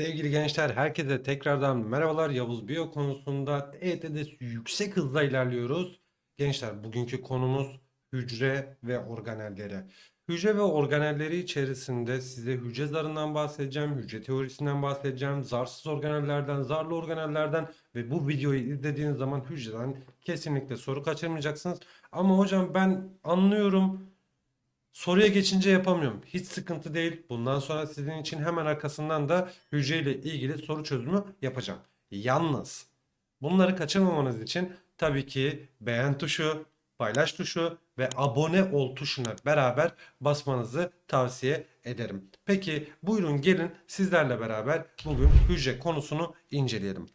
Sevgili gençler, herkese tekrardan merhabalar. Yavuz Biyo konusunda EYT'de yüksek hızla ilerliyoruz. Gençler, bugünkü konumuz hücre ve organelleri. Hücre ve organelleri içerisinde size hücre zarından bahsedeceğim, hücre teorisinden bahsedeceğim, zarsız organellerden, zarlı organellerden ve bu videoyu izlediğiniz zaman hücreden kesinlikle soru kaçırmayacaksınız. Ama hocam ben anlıyorum, Soruya geçince yapamıyorum. Hiç sıkıntı değil. Bundan sonra sizin için hemen arkasından da hücreyle ilgili soru çözümü yapacağım. Yalnız bunları kaçırmamanız için tabii ki beğen tuşu, paylaş tuşu ve abone ol tuşuna beraber basmanızı tavsiye ederim. Peki buyurun gelin sizlerle beraber bugün hücre konusunu inceleyelim.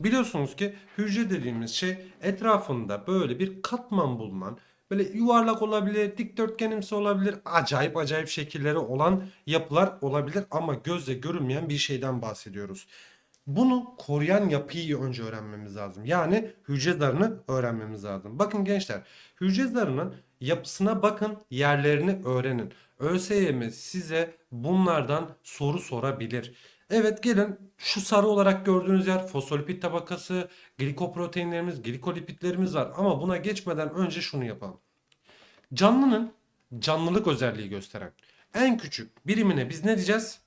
Biliyorsunuz ki hücre dediğimiz şey etrafında böyle bir katman bulunan Böyle yuvarlak olabilir, dikdörtgenimsi olabilir, acayip acayip şekilleri olan yapılar olabilir ama gözle görünmeyen bir şeyden bahsediyoruz. Bunu koruyan yapıyı önce öğrenmemiz lazım. Yani hücre zarını öğrenmemiz lazım. Bakın gençler, hücre zarının yapısına bakın, yerlerini öğrenin. ÖSYM size bunlardan soru sorabilir. Evet gelin şu sarı olarak gördüğünüz yer fosfolipid tabakası, glikoproteinlerimiz, glikolipidlerimiz var. Ama buna geçmeden önce şunu yapalım. Canlının canlılık özelliği gösteren en küçük birimine biz ne diyeceğiz?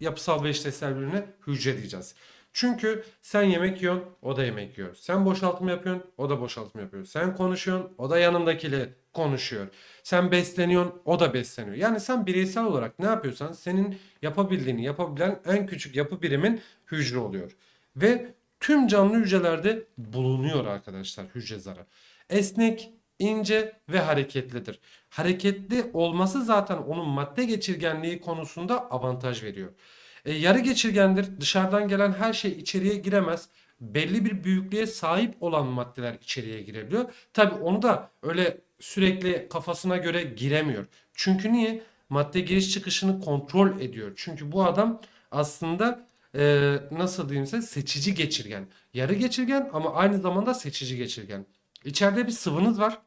Yapısal ve işlevsel birimine hücre diyeceğiz. Çünkü sen yemek yiyorsun, o da yemek yiyor. Sen boşaltım yapıyorsun, o da boşaltım yapıyor. Sen konuşuyorsun, o da yanındakiyle konuşuyor. Sen besleniyorsun, o da besleniyor. Yani sen bireysel olarak ne yapıyorsan senin yapabildiğini yapabilen en küçük yapı birimin hücre oluyor. Ve tüm canlı hücrelerde bulunuyor arkadaşlar hücre zarı. Esnek, ince ve hareketlidir. Hareketli olması zaten onun madde geçirgenliği konusunda avantaj veriyor. E, yarı geçirgendir. Dışarıdan gelen her şey içeriye giremez. Belli bir büyüklüğe sahip olan maddeler içeriye girebiliyor. Tabi onu da öyle sürekli kafasına göre giremiyor. Çünkü niye? Madde giriş çıkışını kontrol ediyor. Çünkü bu adam aslında e, nasıl diyeyim size seçici geçirgen. Yarı geçirgen ama aynı zamanda seçici geçirgen. İçeride bir sıvınız var.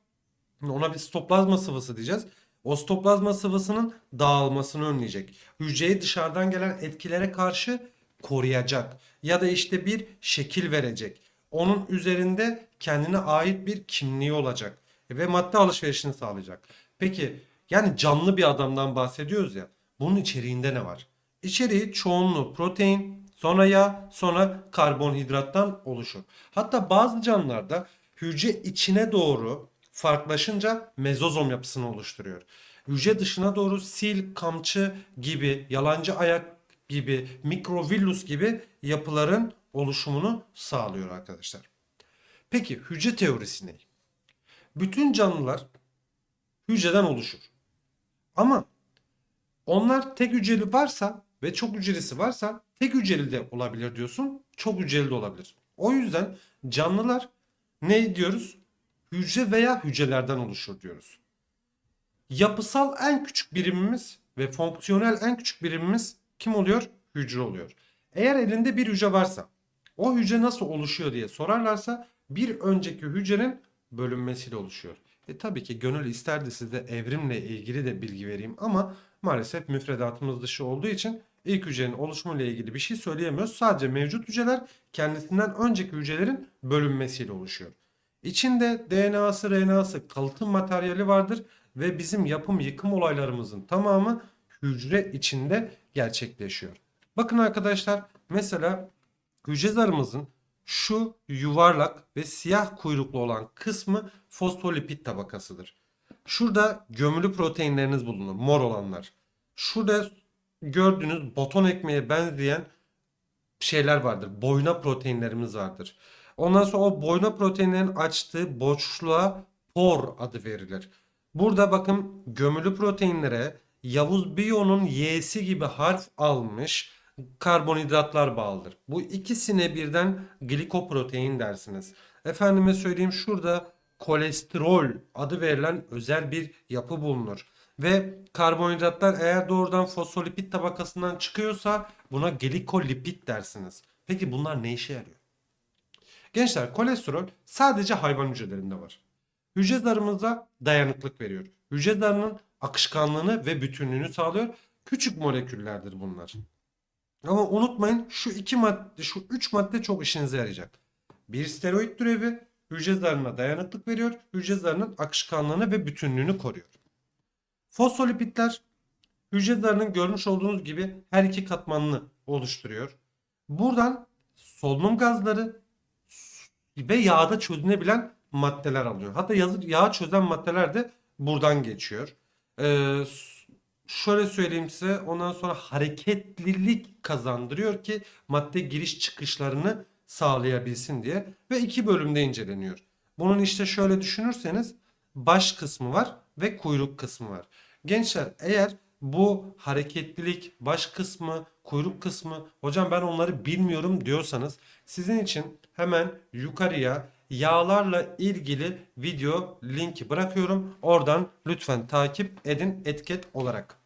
Ona bir stoplazma sıvısı diyeceğiz. O stoplazma sıvısının dağılmasını önleyecek. Hücreyi dışarıdan gelen etkilere karşı koruyacak. Ya da işte bir şekil verecek. Onun üzerinde kendine ait bir kimliği olacak. Ve madde alışverişini sağlayacak. Peki yani canlı bir adamdan bahsediyoruz ya. Bunun içeriğinde ne var? İçeriği çoğunluğu protein, sonra yağ, sonra karbonhidrattan oluşur. Hatta bazı canlılarda hücre içine doğru farklılaşınca mezozom yapısını oluşturuyor. Hücre dışına doğru sil, kamçı gibi, yalancı ayak gibi, mikrovillus gibi yapıların oluşumunu sağlıyor arkadaşlar. Peki hücre teorisi ne? Bütün canlılar hücreden oluşur. Ama onlar tek hücreli varsa ve çok hücresi varsa tek hücreli de olabilir diyorsun, çok hücreli de olabilir. O yüzden canlılar ne diyoruz? Hücre veya hücrelerden oluşur diyoruz. Yapısal en küçük birimimiz ve fonksiyonel en küçük birimimiz kim oluyor? Hücre oluyor. Eğer elinde bir hücre varsa o hücre nasıl oluşuyor diye sorarlarsa bir önceki hücrenin bölünmesiyle oluşuyor. E tabii ki gönül isterdi size evrimle ilgili de bilgi vereyim ama maalesef müfredatımız dışı olduğu için ilk hücrenin oluşumuyla ilgili bir şey söyleyemiyoruz. Sadece mevcut hücreler kendisinden önceki hücrelerin bölünmesiyle oluşuyor. İçinde DNA'sı, RNA'sı, kalıtım materyali vardır ve bizim yapım yıkım olaylarımızın tamamı hücre içinde gerçekleşiyor. Bakın arkadaşlar mesela hücre zarımızın şu yuvarlak ve siyah kuyruklu olan kısmı fosfolipid tabakasıdır. Şurada gömülü proteinleriniz bulunur, mor olanlar. Şurada gördüğünüz boton ekmeğe benzeyen şeyler vardır. Boyna proteinlerimiz vardır. Ondan sonra o boyna proteinlerin açtığı boşluğa por adı verilir. Burada bakın gömülü proteinlere Yavuz Bio'nun Y'si gibi harf almış karbonhidratlar bağlıdır. Bu ikisine birden glikoprotein dersiniz. Efendime söyleyeyim şurada kolesterol adı verilen özel bir yapı bulunur. Ve karbonhidratlar eğer doğrudan fosfolipid tabakasından çıkıyorsa buna glikolipid dersiniz. Peki bunlar ne işe yarıyor? Gençler kolesterol sadece hayvan hücrelerinde var. Hücre zarımıza dayanıklık veriyor. Hücre zarının akışkanlığını ve bütünlüğünü sağlıyor. Küçük moleküllerdir bunlar. Ama unutmayın şu iki madde, şu üç madde çok işinize yarayacak. Bir steroid türevi hücre zarına dayanıklık veriyor. Hücre zarının akışkanlığını ve bütünlüğünü koruyor. Fosfolipidler hücre zarının görmüş olduğunuz gibi her iki katmanını oluşturuyor. Buradan solunum gazları ve yağda çözünebilen maddeler alıyor. Hatta yazı, yağ çözen maddeler de buradan geçiyor. Ee, şöyle söyleyeyim size ondan sonra hareketlilik kazandırıyor ki madde giriş çıkışlarını sağlayabilsin diye ve iki bölümde inceleniyor. Bunun işte şöyle düşünürseniz baş kısmı var ve kuyruk kısmı var. Gençler eğer bu hareketlilik baş kısmı, kuyruk kısmı hocam ben onları bilmiyorum diyorsanız sizin için hemen yukarıya yağlarla ilgili video linki bırakıyorum. Oradan lütfen takip edin etiket olarak.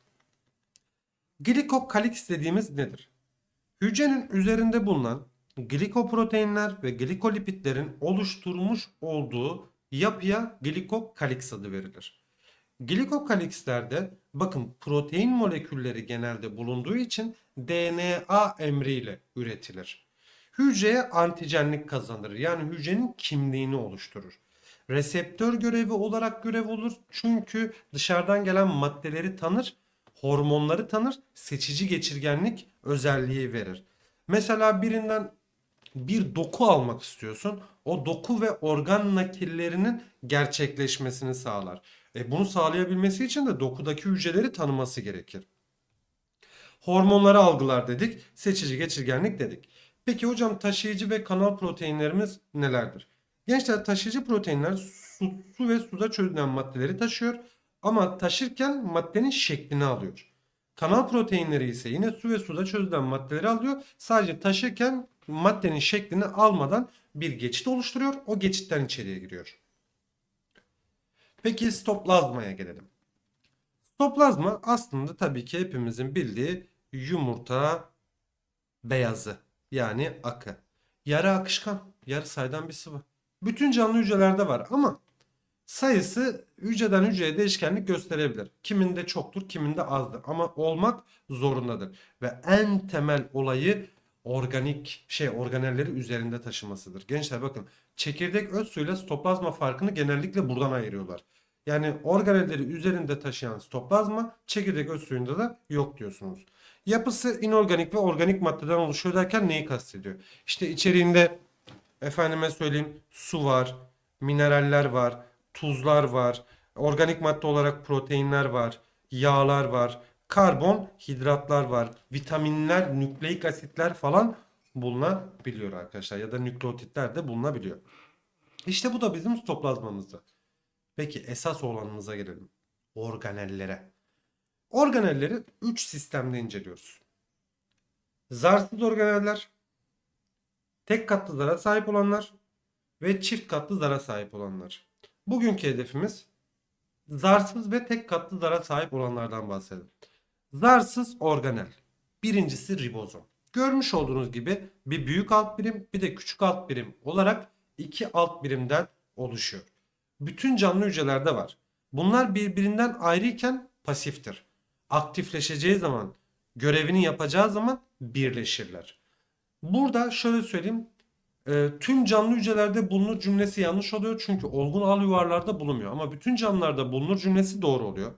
Glikokaliks dediğimiz nedir? Hücrenin üzerinde bulunan glikoproteinler ve glikolipidlerin oluşturmuş olduğu yapıya glikokaliks adı verilir. Glikokalikslerde bakın protein molekülleri genelde bulunduğu için DNA emriyle üretilir. Hücreye antijenlik kazandırır. Yani hücrenin kimliğini oluşturur. Reseptör görevi olarak görev olur. Çünkü dışarıdan gelen maddeleri tanır, hormonları tanır, seçici geçirgenlik özelliği verir. Mesela birinden bir doku almak istiyorsun. O doku ve organ nakillerinin gerçekleşmesini sağlar. E bunu sağlayabilmesi için de dokudaki hücreleri tanıması gerekir. Hormonları algılar dedik. Seçici geçirgenlik dedik. Peki hocam taşıyıcı ve kanal proteinlerimiz nelerdir? Gençler taşıyıcı proteinler su, su ve suda çözülen maddeleri taşıyor. Ama taşırken maddenin şeklini alıyor. Kanal proteinleri ise yine su ve suda çözülen maddeleri alıyor. Sadece taşırken maddenin şeklini almadan bir geçit oluşturuyor. O geçitten içeriye giriyor. Peki stoplazmaya gelelim. Stoplazma aslında tabii ki hepimizin bildiği yumurta beyazı yani akı. Yarı akışkan, yarı saydam bir sıvı. Bütün canlı hücrelerde var ama sayısı hücreden hücreye değişkenlik gösterebilir. Kiminde çoktur, kiminde azdır ama olmak zorundadır. Ve en temel olayı organik şey organelleri üzerinde taşımasıdır. Gençler bakın çekirdek öz suyla stoplazma farkını genellikle buradan ayırıyorlar. Yani organelleri üzerinde taşıyan stoplazma çekirdek öz suyunda da yok diyorsunuz. Yapısı inorganik ve organik maddeden oluşuyor derken neyi kastediyor? İşte içeriğinde efendime söyleyeyim su var, mineraller var, tuzlar var, organik madde olarak proteinler var, yağlar var, karbon, hidratlar var, vitaminler, nükleik asitler falan bulunabiliyor arkadaşlar ya da nükleotitler de bulunabiliyor. İşte bu da bizim stoplazmamızda. Peki esas olanımıza gelelim. Organellere. Organelleri 3 sistemde inceliyoruz. Zarsız organeller, tek katlı zara sahip olanlar ve çift katlı zara sahip olanlar. Bugünkü hedefimiz zarsız ve tek katlı zara sahip olanlardan bahsedelim. Zarsız organel. Birincisi ribozom. Görmüş olduğunuz gibi bir büyük alt birim bir de küçük alt birim olarak iki alt birimden oluşuyor. Bütün canlı hücrelerde var. Bunlar birbirinden ayrıyken pasiftir. Aktifleşeceği zaman, görevini yapacağı zaman birleşirler. Burada şöyle söyleyeyim. e, tüm canlı hücrelerde bulunur cümlesi yanlış oluyor. Çünkü olgun al yuvarlarda bulunmuyor. Ama bütün canlılarda bulunur cümlesi doğru oluyor.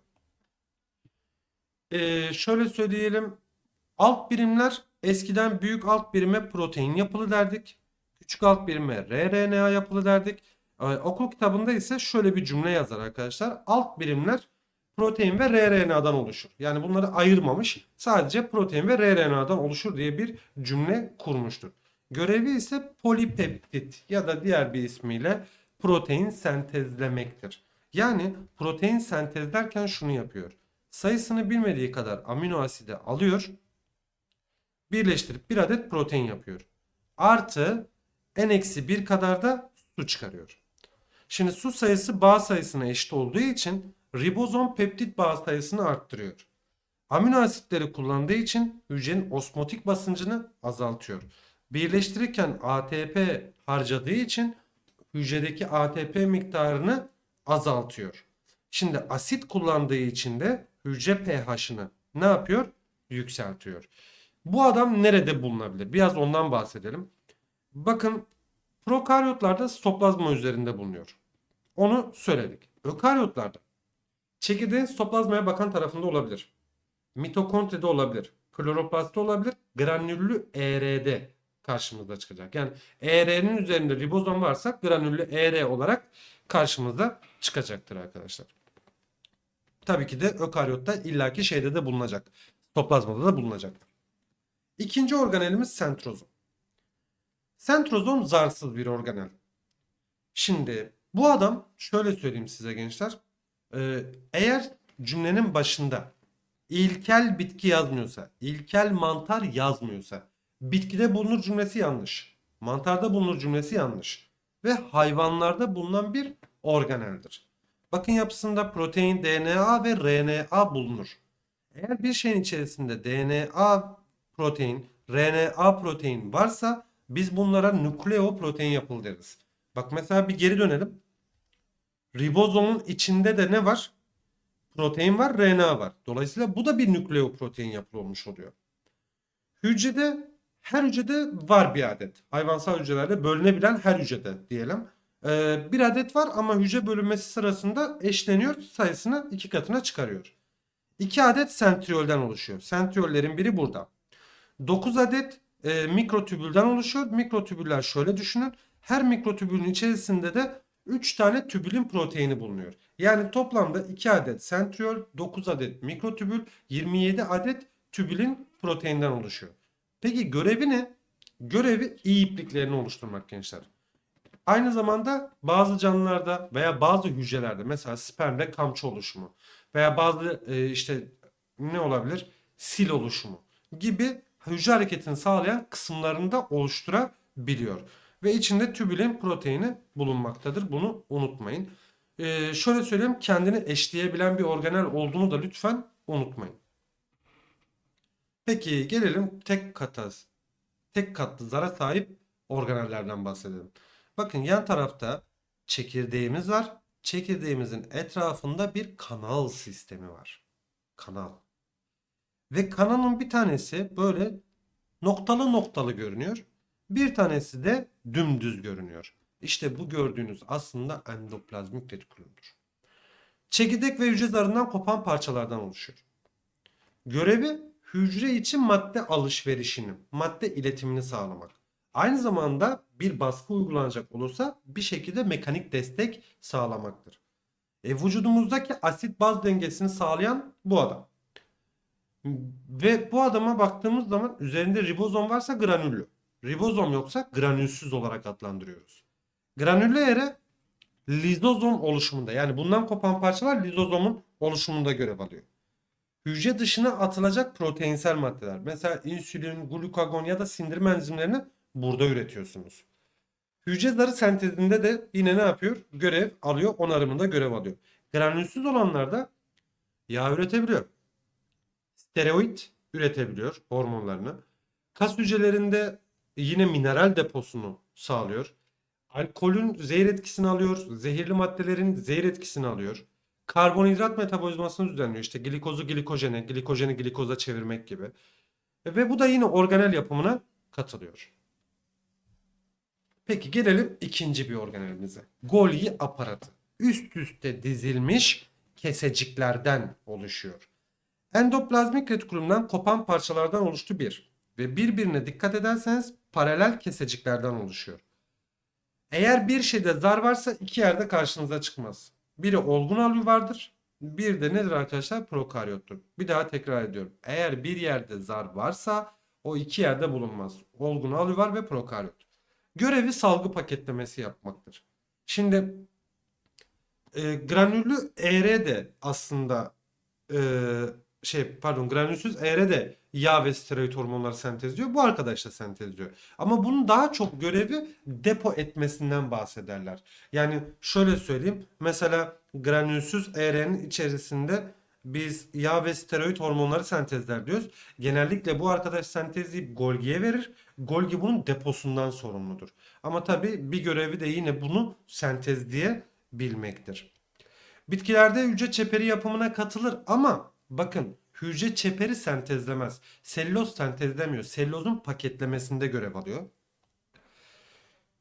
E, şöyle söyleyelim. Alt birimler eskiden büyük alt birime protein yapılı derdik. Küçük alt birime rRNA yapılı derdik. Ee, okul kitabında ise şöyle bir cümle yazar arkadaşlar. Alt birimler protein ve rRNA'dan oluşur. Yani bunları ayırmamış. Sadece protein ve rRNA'dan oluşur diye bir cümle kurmuştur. Görevi ise polipeptit ya da diğer bir ismiyle protein sentezlemektir. Yani protein sentezlerken şunu yapıyor. Sayısını bilmediği kadar amino asidi alıyor. Birleştirip bir adet protein yapıyor. Artı n-1 kadar da su çıkarıyor. Şimdi su sayısı bağ sayısına eşit olduğu için ribozom peptit bağ sayısını arttırıyor. Amino asitleri kullandığı için hücrenin osmotik basıncını azaltıyor. Birleştirirken ATP harcadığı için hücredeki ATP miktarını azaltıyor. Şimdi asit kullandığı için de hücre pH'ını ne yapıyor? Yükseltiyor. Bu adam nerede bulunabilir? Biraz ondan bahsedelim. Bakın prokaryotlarda sitoplazma üzerinde bulunuyor. Onu söyledik. Ökaryotlarda çekirdeğin sitoplazmaya bakan tarafında olabilir. Mitokondride olabilir. Kloroplastta olabilir. Granüllü ER'de karşımıza çıkacak. Yani ER'nin üzerinde ribozom varsa granüllü ER olarak karşımıza çıkacaktır arkadaşlar. Tabii ki de ökaryotta illaki şeyde de bulunacak. Sitoplazmada da bulunacaktır. İkinci organelimiz sentrozom. Sentrozom zarsız bir organel. Şimdi bu adam şöyle söyleyeyim size gençler. Ee, eğer cümlenin başında ilkel bitki yazmıyorsa, ilkel mantar yazmıyorsa, bitkide bulunur cümlesi yanlış. Mantarda bulunur cümlesi yanlış. Ve hayvanlarda bulunan bir organeldir. Bakın yapısında protein, DNA ve RNA bulunur. Eğer bir şeyin içerisinde DNA protein, RNA protein varsa biz bunlara nükleoprotein yapılı deriz. Bak mesela bir geri dönelim. Ribozomun içinde de ne var? Protein var, RNA var. Dolayısıyla bu da bir nükleoprotein yapılı olmuş oluyor. Hücrede her hücrede var bir adet. Hayvansal hücrelerde bölünebilen her hücrede diyelim. Ee, bir adet var ama hücre bölünmesi sırasında eşleniyor sayısını iki katına çıkarıyor. 2 adet sentriyolden oluşuyor. Sentriyollerin biri burada. 9 adet e, mikrotübülden oluşuyor. Mikrotübüller şöyle düşünün. Her mikrotübülün içerisinde de 3 tane tübülin proteini bulunuyor. Yani toplamda 2 adet sentriyol, 9 adet mikrotübül, 27 adet tübülin proteinden oluşuyor. Peki görevi ne? Görevi iyi ipliklerini oluşturmak gençler. Aynı zamanda bazı canlılarda veya bazı hücrelerde mesela spermde kamçı oluşumu veya bazı e, işte ne olabilir? Sil oluşumu gibi hücre hareketini sağlayan kısımlarında oluşturabiliyor. Ve içinde tübülin proteini bulunmaktadır. Bunu unutmayın. Ee, şöyle söyleyeyim kendini eşleyebilen bir organel olduğunu da lütfen unutmayın. Peki gelelim tek kataz, tek katlı zara sahip organellerden bahsedelim. Bakın yan tarafta çekirdeğimiz var. Çekirdeğimizin etrafında bir kanal sistemi var. Kanal. Ve kanalın bir tanesi böyle noktalı noktalı görünüyor. Bir tanesi de dümdüz görünüyor. İşte bu gördüğünüz aslında endoplazmik retikulumdur. Çekirdek ve hücre zarından kopan parçalardan oluşuyor. Görevi hücre için madde alışverişini, madde iletimini sağlamak. Aynı zamanda bir baskı uygulanacak olursa bir şekilde mekanik destek sağlamaktır. E, vücudumuzdaki asit baz dengesini sağlayan bu adam. Ve bu adama baktığımız zaman üzerinde ribozom varsa granüllü. Ribozom yoksa granülsüz olarak adlandırıyoruz. Granüllü ere lizozom oluşumunda yani bundan kopan parçalar lizozomun oluşumunda görev alıyor. Hücre dışına atılacak proteinsel maddeler. Mesela insülin, glukagon ya da sindirme enzimlerini burada üretiyorsunuz. Hücre zarı sentezinde de yine ne yapıyor? Görev alıyor, onarımında görev alıyor. Granülsüz olanlarda yağ üretebiliyor. Steroid üretebiliyor hormonlarını. Kas hücrelerinde yine mineral deposunu sağlıyor. Alkolün zehir etkisini alıyor. Zehirli maddelerin zehir etkisini alıyor. Karbonhidrat metabolizmasını düzenliyor. İşte glikozu glikojene, glikojeni glikoza çevirmek gibi. Ve bu da yine organel yapımına katılıyor. Peki gelelim ikinci bir organelimize. Golgi aparatı. Üst üste dizilmiş keseciklerden oluşuyor. Endoplazmik retikulumdan kopan parçalardan oluştu bir ve birbirine dikkat ederseniz paralel keseciklerden oluşuyor. Eğer bir şeyde zar varsa iki yerde karşınıza çıkmaz. Biri olgun alüv vardır. Bir de nedir arkadaşlar? Prokaryottur. Bir daha tekrar ediyorum. Eğer bir yerde zar varsa o iki yerde bulunmaz. Olgun alüvar ve prokaryot. Görevi salgı paketlemesi yapmaktır. Şimdi e, granüllü ER de aslında e, şey pardon granülsüz ER de yağ ve steroid hormonları sentezliyor. Bu arkadaş da sentezliyor. Ama bunun daha çok görevi depo etmesinden bahsederler. Yani şöyle söyleyeyim. Mesela granülsüz ER'nin içerisinde biz yağ ve steroid hormonları sentezler diyoruz. Genellikle bu arkadaş sentezleyip Golgi'ye verir. Golgi bunun deposundan sorumludur. Ama tabii bir görevi de yine bunu sentezleyebilmektir. Bitkilerde hücre çeperi yapımına katılır ama bakın hücre çeperi sentezlemez. Selüloz sentezlemiyor. Selülozun paketlemesinde görev alıyor.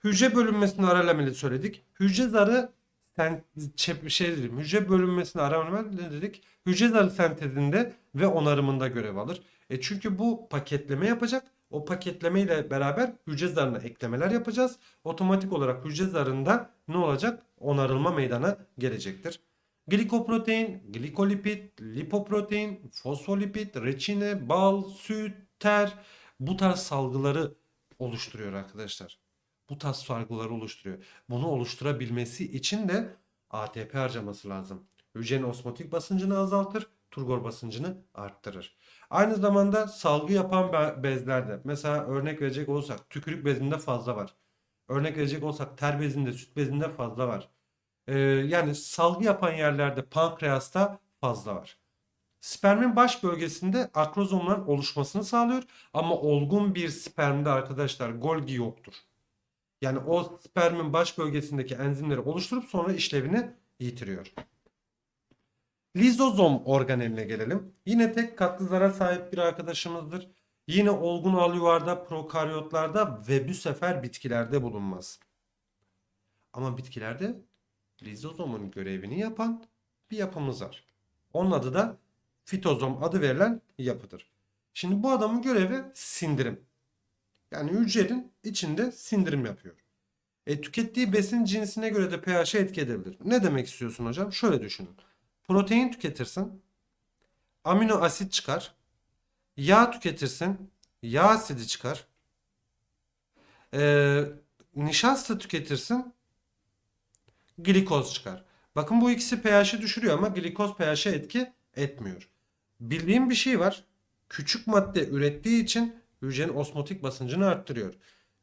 Hücre bölünmesini aralameli söyledik. Hücre zarı sen, çep, şey dedim, hücre bölünmesini aralameli dedik. Hücre zarı sentezinde ve onarımında görev alır. E çünkü bu paketleme yapacak. O paketleme ile beraber hücre zarına eklemeler yapacağız. Otomatik olarak hücre zarında ne olacak? Onarılma meydana gelecektir. Glikoprotein, glikolipid, lipoprotein, fosfolipid, reçine, bal, süt, ter bu tarz salgıları oluşturuyor arkadaşlar. Bu tarz salgıları oluşturuyor. Bunu oluşturabilmesi için de ATP harcaması lazım. Hücrenin osmotik basıncını azaltır, turgor basıncını arttırır. Aynı zamanda salgı yapan be- bezlerde mesela örnek verecek olursak tükürük bezinde fazla var. Örnek verecek olsak ter bezinde, süt bezinde fazla var. Ee, yani salgı yapan yerlerde pankreasta fazla var. Spermin baş bölgesinde akrozomların oluşmasını sağlıyor ama olgun bir spermde arkadaşlar Golgi yoktur. Yani o spermin baş bölgesindeki enzimleri oluşturup sonra işlevini yitiriyor. Lizozom organeline gelelim. Yine tek katlı zara sahip bir arkadaşımızdır. Yine olgun alüvarda, prokaryotlarda ve bu sefer bitkilerde bulunmaz. Ama bitkilerde lizozomun görevini yapan bir yapımız var. Onun adı da fitozom adı verilen yapıdır. Şimdi bu adamın görevi sindirim. Yani hücrenin içinde sindirim yapıyor. E, tükettiği besin cinsine göre de pH'e etki edebilir. Ne demek istiyorsun hocam? Şöyle düşünün. Protein tüketirsin. Amino asit çıkar. Yağ tüketirsin. Yağ asidi çıkar. Ee, nişasta tüketirsin. Glikoz çıkar. Bakın bu ikisi pH'i düşürüyor ama glikoz pH'e etki etmiyor. Bildiğim bir şey var. Küçük madde ürettiği için hücrenin osmotik basıncını arttırıyor.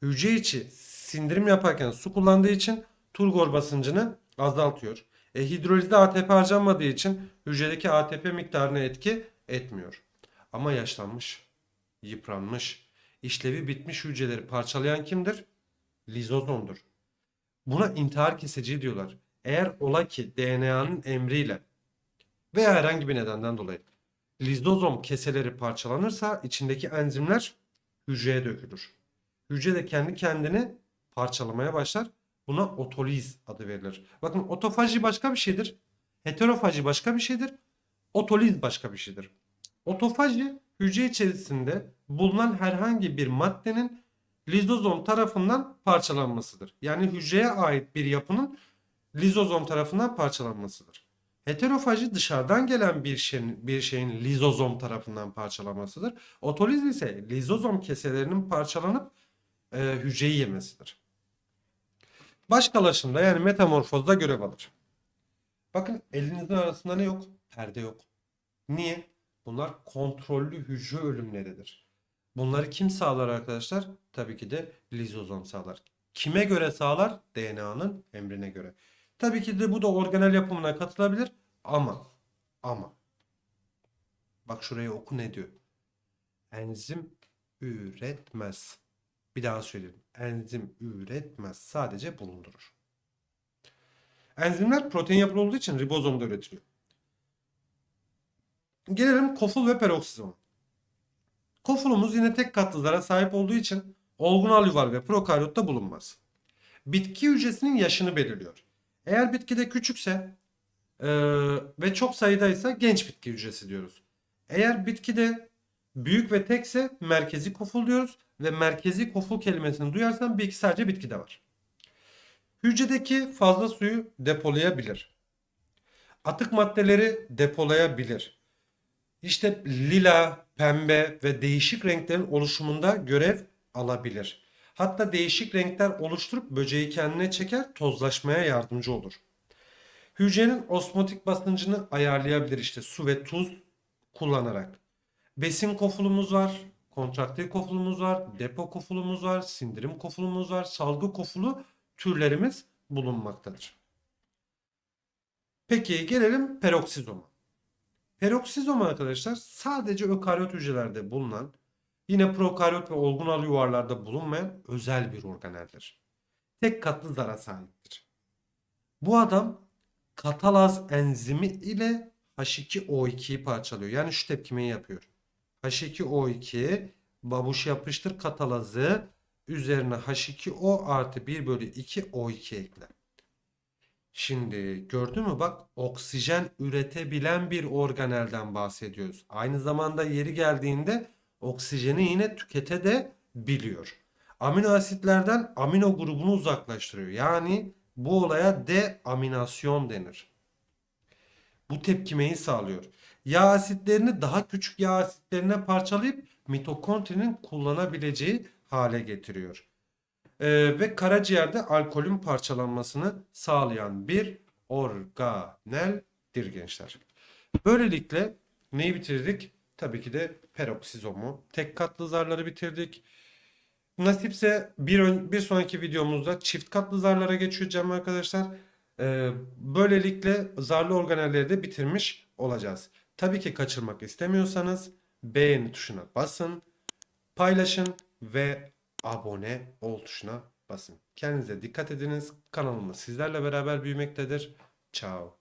Hücre içi sindirim yaparken su kullandığı için turgor basıncını azaltıyor. E, hidrolizde ATP harcanmadığı için hücredeki ATP miktarına etki etmiyor. Ama yaşlanmış, yıpranmış, işlevi bitmiş hücreleri parçalayan kimdir? Lizozomdur. Buna intihar kesici diyorlar. Eğer ola ki DNA'nın emriyle veya herhangi bir nedenden dolayı lizozom keseleri parçalanırsa içindeki enzimler hücreye dökülür. Hücre de kendi kendini parçalamaya başlar. Buna otoliz adı verilir. Bakın otofaji başka bir şeydir. Heterofaji başka bir şeydir. Otoliz başka bir şeydir. Otofaji hücre içerisinde bulunan herhangi bir maddenin lizozom tarafından parçalanmasıdır. Yani hücreye ait bir yapının lizozom tarafından parçalanmasıdır. Heterofaji dışarıdan gelen bir şeyin, bir şeyin lizozom tarafından parçalanmasıdır. Otoliz ise lizozom keselerinin parçalanıp e, hücreyi yemesidir. Başkalaşımda yani metamorfozda görev alır. Bakın elinizin arasında ne yok? Perde yok. Niye? Bunlar kontrollü hücre ölümleridir. Bunları kim sağlar arkadaşlar? Tabii ki de lizozom sağlar. Kime göre sağlar? DNA'nın emrine göre. Tabii ki de bu da organel yapımına katılabilir ama ama bak şuraya oku ne diyor? Enzim üretmez. Bir daha söyleyeyim. Enzim üretmez. Sadece bulundurur. Enzimler protein yapılı olduğu için ribozomda üretiliyor. Gelelim koful ve peroksizoma. Kofulumuz yine tek katlı zara sahip olduğu için olgun alüvar ve prokaryotta bulunmaz. Bitki hücresinin yaşını belirliyor. Eğer bitkide küçükse e, ve çok sayıdaysa genç bitki hücresi diyoruz. Eğer bitkide büyük ve tekse merkezi koful diyoruz ve merkezi koful kelimesini duyarsan bilgi sadece bitkide var. Hücredeki fazla suyu depolayabilir. Atık maddeleri depolayabilir. İşte lila, pembe ve değişik renklerin oluşumunda görev alabilir. Hatta değişik renkler oluşturup böceği kendine çeker, tozlaşmaya yardımcı olur. Hücrenin osmotik basıncını ayarlayabilir işte su ve tuz kullanarak. Besin kofulumuz var, kontraktil kofulumuz var, depo kofulumuz var, sindirim kofulumuz var, salgı kofulu türlerimiz bulunmaktadır. Peki gelelim peroksizoma. Peroksizom arkadaşlar sadece ökaryot hücrelerde bulunan, yine prokaryot ve olgun al yuvarlarda bulunmayan özel bir organeldir. Tek katlı zara sahiptir. Bu adam katalaz enzimi ile H2O2'yi parçalıyor. Yani şu tepkimeyi yapıyor. H2O2 babuş yapıştır katalazı üzerine H2O artı 1 bölü 2 O2 ekle. Şimdi gördün mü bak oksijen üretebilen bir organelden bahsediyoruz. Aynı zamanda yeri geldiğinde oksijeni yine tükete de biliyor. Amino asitlerden amino grubunu uzaklaştırıyor. Yani bu olaya deaminasyon denir. Bu tepkimeyi sağlıyor. Yağ asitlerini daha küçük yağ asitlerine parçalayıp mitokondrinin kullanabileceği hale getiriyor. Ee, ve karaciğerde alkolün parçalanmasını sağlayan bir organeldir gençler. Böylelikle neyi bitirdik? Tabii ki de peroksizomu. Tek katlı zarları bitirdik. Nasipse bir, ön- bir sonraki videomuzda çift katlı zarlara geçeceğim arkadaşlar. Ee, böylelikle zarlı organelleri de bitirmiş olacağız. Tabii ki kaçırmak istemiyorsanız beğeni tuşuna basın, paylaşın ve abone ol tuşuna basın. Kendinize dikkat ediniz. Kanalımız sizlerle beraber büyümektedir. Ciao.